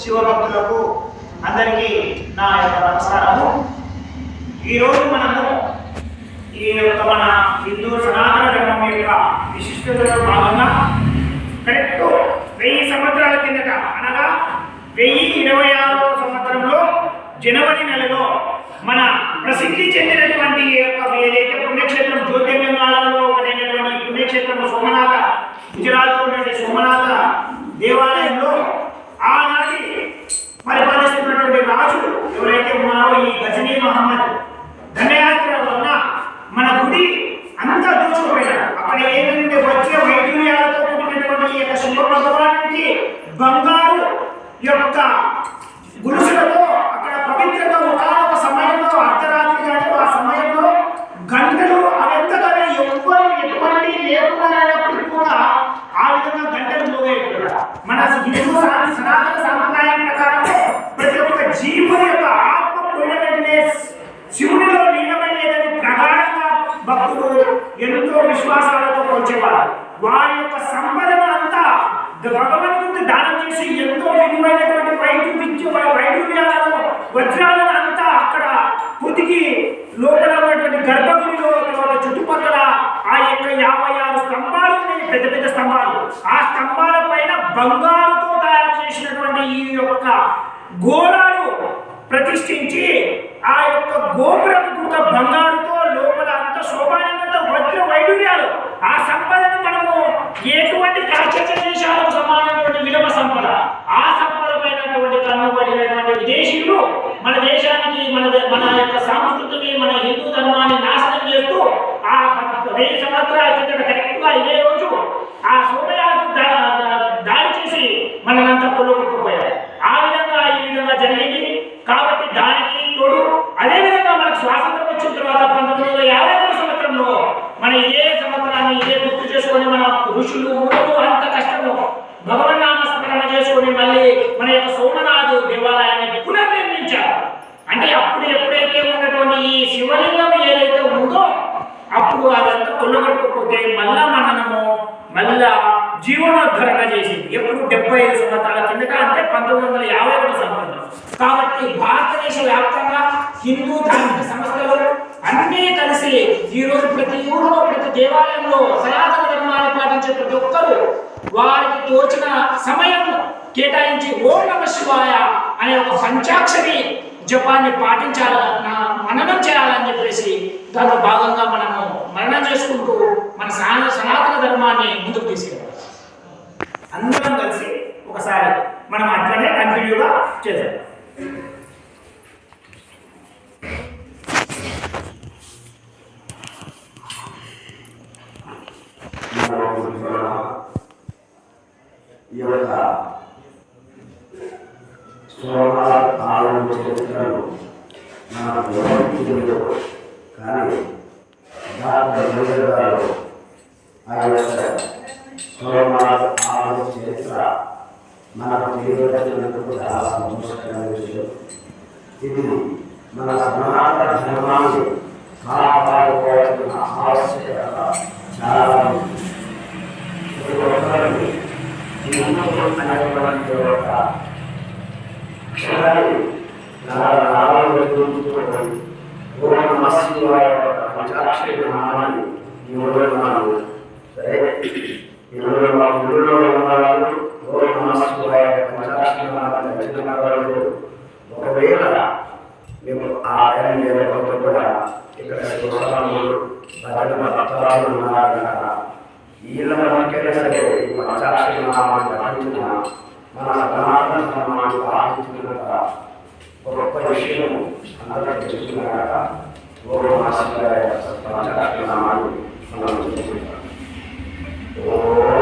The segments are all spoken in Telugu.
శివభక్తులకు అందరికీ నా యొక్క నమస్కారము. ఈరోజు మనము ఈ యొక్క మన హిందూ సనాతన ధర్మం యొక్క విశిష్టతలో భాగంగా కరెక్ట్ వెయ్యి సంవత్సరాల కిందట అనగా వెయ్యి ఇరవై ఆరో సంవత్సరంలో జనవరి దానం చేసి ఎంతో విలువైనటువంటి వైద్యుపించి వైద్యులను వజ్రాలను అంతా అక్కడ పొదిగి లోపల ఉన్నటువంటి గర్భగుడిలో తర్వాత చుట్టుపక్కల ఆ యొక్క యాభై ఆరు స్తంభాలు ఉన్నాయి పెద్ద పెద్ద స్తంభాలు. ఆ స్తంభాల పైన బంగారుతో తయారు చేసినటువంటి ఈ యొక్క గోళాలు ప్రతిష్ఠించి ఆ యొక్క గోపురం కూడా బంగారుతో లోపల అంత శోభానందంతో వజ్ర వైడూర్యాలు ఆ సంపదను మనము ఎటువంటి పాశ్చాత్య దేశాలకు సమానమైనటువంటి విలువ సంపద ఆ సంపదమైనటువంటి కన్నుబడినటువంటి విదేశీయులు మన దేశానికి మన దే- మన యొక్క సంస్కృతిని మన హిందూ ధర్మాన్ని నాశనం చేస్తూ ఆ ప- వెయ్యి సంవత్సరాల కిందట కరెక్ట్గా ఇదే రోజు ఆ సోమయాజు దా- దా- దాడి చేసి మనల్నంతా కొల్లగొట్టుకుపోయారు ఆ విధంగా ఈ విధంగా జరిగింది కాబట్టి దానికి తోడు అదే విధంగా మనకు స్వాతంత్రం వచ్చిన తర్వాత పంతొమ్మిది వందల యాభై మూడు సంవత్సరంలో మన ఇదే సంవత్సరాన్ని ఇదే గుర్తు చేసుకొని మన ఋషులు మునులు అంత కష్టము భగవన్నామస్మరణ చేసుకొని మళ్ళీ మన యొక్క సోమనాథు దేవాలయాన్ని పునర్నిర్మించారు. అంటే అప్పుడు ఎప్పుడైతే ఉన్నటువంటి ఈ శివలింగం ఏదైతే ఉందో అప్పుడు అదంతా కొల్లగొట్టుకుపోతే మళ్ళా మననము మళ్ళా జీవనోద్ధరణ చేసింది. ఎప్పుడు డెబ్బై ఐదు సంవత్సరాల కిందట అంటే పంతొమ్మిది వందల యాభై ఒకటి సంవత్సరం. కాబట్టి భారతదేశ వ్యాప్తంగా హిందూ ధార్మిక సంస్థలు అన్నీ కలిసి ఈరోజు ప్రతి ఊరిలో ప్రతి దేవాలయంలో సనాతన ధర్మాన్ని పాటించే ప్రతి ఒక్కరూ వారికి తోచిన సమయం కేటాయించి ఓం నమ శివాయ అనే ఒక పంచాక్షరి జపాన్ని పాటించాల నా- మననం చేయాలని చెప్పేసి దాంట్లో భాగంగా మనము మరణం చేసుకుంటూ మన సనా సనాతన ధర్మాన్ని ముందుకు తీసుకెళ్ళాలి అందరం కలిసి ఒకసారి మనం అట్లనే కంటిన్యూగా చేద్దాం ఈ యొక్క సోమవారం ఆలయం నాకు మనకు ఎవరికి తెలియదు కానీ డాక్టర్ రవీంద్ర గారు ఆ యొక్క సోమవారం చరిత్ర మనకు తెలియజేసినందుకు చాలా సంతోషకరమైన విషయం. ఇది మన సనాతన ధర్మాన్ని కాపాడుకోవాల్సిన ఆవశ్యకత చాలా ఉంది. ప్రతి ఒక్కరిని అనేటువంటి ఒక క్షణాన్ని నా నాలుగు గుర్తుంచుకోవడం ఓం నమ శివాయ యొక్క పంచాక్షరి నామాన్ని ఈ రోజు మనం సరే ఈరోజు మా ఊళ్ళో ఉన్న వాళ్ళు ఓం నమ శివాయ యొక్క పంచాక్షరి నామాన్ని ఖచ్చితంగా వాళ్ళు ఒకవేళ మేము ఆ టైం లేకపోతే కూడా ఇక్కడ శివరాములు భజన భక్తాలు ఉన్నారు కనుక వీళ్ళ మనకైనా సరే ఈ పంచాక్షరి నామాన్ని పఠించిన మన సనాతన ధర్మాన్ని పాటించిన గొప్ప విషయం అందరూ తెలుసుకున్నాక ఓ మాస్టర్ పంచాక్షరి నామాన్ని మనం తెలుసుకుంటాం నమ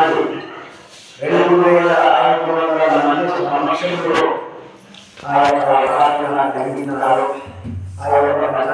గురువుల ఆయన గురువుల మంచి మనుషులు ఆయన ప్రార్థన కలిగినారు ఆయన